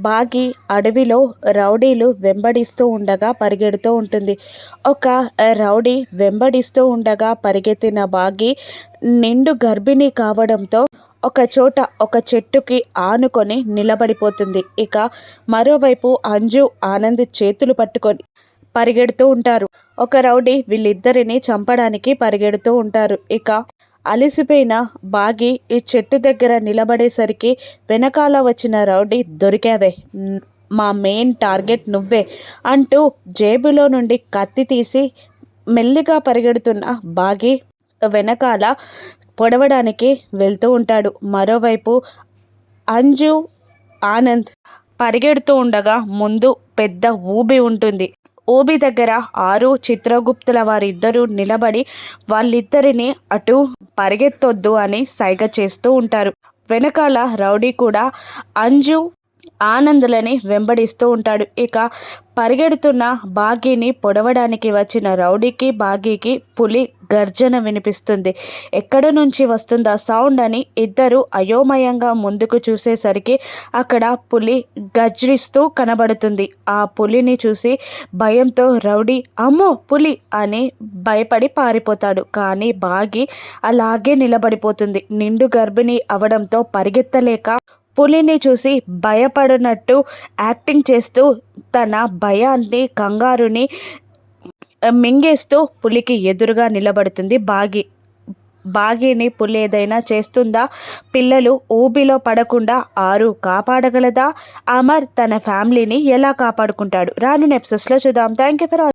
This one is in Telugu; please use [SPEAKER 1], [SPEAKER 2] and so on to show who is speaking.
[SPEAKER 1] బాగి అడవిలో రౌడీలు వెంబడిస్తూ ఉండగా పరిగెడుతూ ఉంటుంది. ఒక రౌడీ వెంబడిస్తూ ఉండగా పరిగెత్తిన బాగి నిండు గర్భిణి కావడంతో ఒక చోట ఒక చెట్టుకి ఆనుకొని నిలబడిపోతుంది. ఇక మరోవైపు అంజు ఆనంద్ చేతులు పట్టుకొని పరిగెడుతూ ఉంటారు. ఒక రౌడీ వీళ్ళిద్దరిని చంపడానికి పరిగెడుతూ ఉంటారు. ఇక అలసిపోయిన బాగి ఈ చెట్టు దగ్గర నిలబడేసరికి వెనకాల వచ్చిన రౌడీ దొరికావే. మా మెయిన్ టార్గెట్ నువ్వే అంటూ జేబులో నుండి కత్తి తీసి మెల్లిగా పరిగెడుతున్న బాగి వెనకాల పొడవడానికి వెళ్తూ ఉంటాడు. మరోవైపు అంజు ఆనంద్ పరిగెడుతూ ఉండగా ముందు పెద్ద ఊబి ఉంటుంది. ఓబి దగ్గర ఆరు చిత్రగుప్తుల వారిద్దరూ నిలబడి వాళ్ళిద్దరిని అటు పరిగెత్తొద్దు అని సైగ చేస్తూ ఉంటారు. వెనకాల రౌడీ కూడా అంజు ఆనందులని వెంబడిస్తూ ఉంటాడు. ఇక పరిగెడుతున్న బాగీని పొడవడానికి వచ్చిన రౌడీకి బాగీకి పులి గర్జన వినిపిస్తుంది. ఎక్కడ నుంచి వస్తుందా సౌండ్ అని ఇద్దరు అయోమయంగా ముందుకు చూసేసరికి అక్కడ పులి గర్జిస్తూ కనబడుతుంది. ఆ పులిని చూసి భయంతో రౌడీ అమ్మో పులి! అని భయపడి పారిపోతాడు. కానీ బాగి అలాగే నిలబడిపోతుంది. నిండు గర్భిణి అవడంతో పరిగెత్తలేక పులిని చూసి భయపడినట్టు యాక్టింగ్ చేస్తూ తన భయాన్ని కంగారుని మింగేస్తూ పులికి ఎదురుగా నిలబడుతుంది. బాగి బాగిని పులి ఏదైనా చేస్తుందా? పిల్లలు ఊబిలో పడకుండా ఆరు కాపాడగలదా? అమర్ తన ఫ్యామిలీని ఎలా కాపాడుకుంటాడు? రాను నెప్సెస్లో చూద్దాం. Thank you for